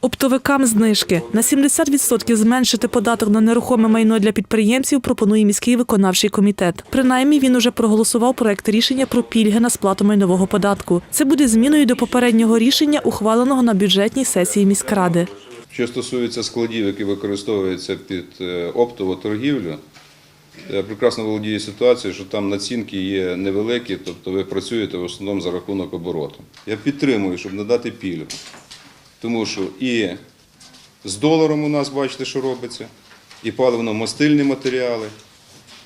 Оптовикам знижки на 70% зменшити податок на нерухоме майно для підприємців пропонує міський виконавчий комітет. Принаймні він уже проголосував проект рішення про пільги на сплату майнового податку. Це буде зміною до попереднього рішення, ухваленого на бюджетній сесії міськради. Що стосується складів, які використовуються під е, оптову торгівлю, я прекрасно володію ситуацією, що там націнки є невеликі, тобто ви працюєте в основному за рахунок обороту. Я підтримую, щоб надати пільгу, тому що і з доларом у нас бачите, що робиться, і паливно-мастильні матеріали,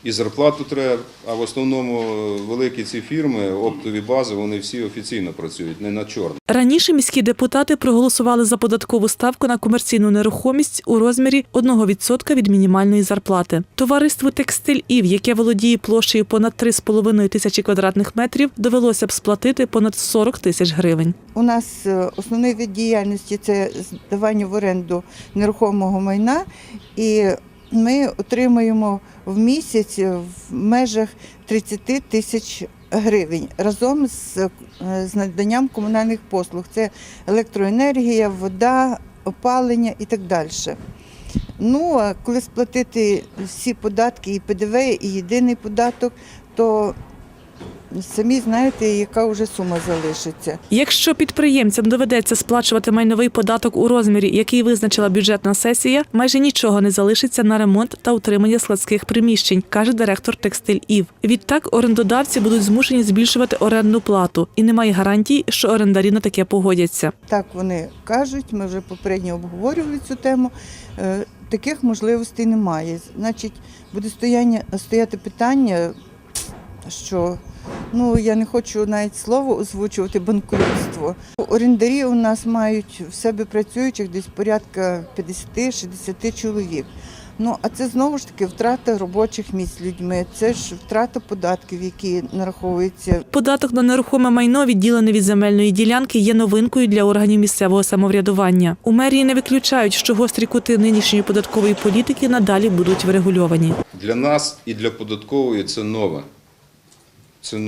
і зарплату треба, а в основному е, великі ці фірми, оптові бази, вони всі офіційно працюють, не на чорно. Раніше міські депутати проголосували за податкову ставку на комерційну нерухомість у розмірі 1% від мінімальної зарплати. Товариству Текстиль Ів, яке володіє площею понад 3,5 тисячі квадратних метрів, довелося б сплатити понад 40 тисяч гривень. У нас е, основний вид діяльності це здавання в оренду нерухомого майна, і ми отримуємо в місяць в межах 30 тисяч гривень разом з, е, з наданням комунальних послуг. Це електроенергія, вода, опалення і так далі. Ну, а коли сплатити всі податки, і ПДВ, і єдиний податок, то самі знаєте, яка вже сума залишиться. Якщо підприємцям доведеться сплачувати майновий податок у розмірі, який визначила бюджетна сесія, майже нічого не залишиться на ремонт та утримання складських приміщень, каже директор Текстиль Ів. Відтак орендодавці будуть змушені збільшувати орендну плату, і немає гарантій, що орендарі на таке погодяться. Так вони кажуть, ми вже попередньо обговорювали цю тему. Е, Таких можливостей немає. Значить, буде стояння, стояти питання, що ну я не хочу навіть слово озвучувати банкрутство. Орендарі у нас мають в себе працюючих десь порядка 50-60 чоловік. Ну а це знову ж таки втрата робочих місць людьми. Це ж втрата податків, які нараховуються Податок на нерухоме майно, відділене від земельної ділянки, є новинкою для органів місцевого самоврядування. У мерії не виключають, що гострі кути нинішньої податкової політики надалі будуть врегульовані. Для нас і для податкової це нове. Це.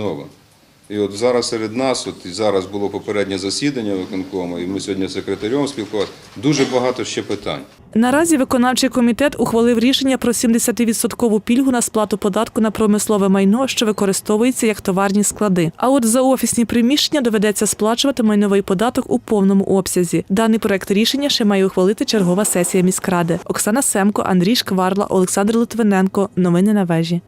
І от зараз серед нас, от і зараз було попереднє засідання виконкому, і ми сьогодні з секретарем спілкувалися, дуже багато ще питань. Наразі виконавчий комітет ухвалив рішення про 70% пільгу на сплату податку на промислове майно, що використовується як товарні склади. А от за офісні приміщення доведеться сплачувати майновий податок у повному обсязі. Даний проект рішення ще має ухвалити чергова сесія міськради. Оксана Семко, Андрій Шкварла, Олександр Литвиненко. Новини на вежі.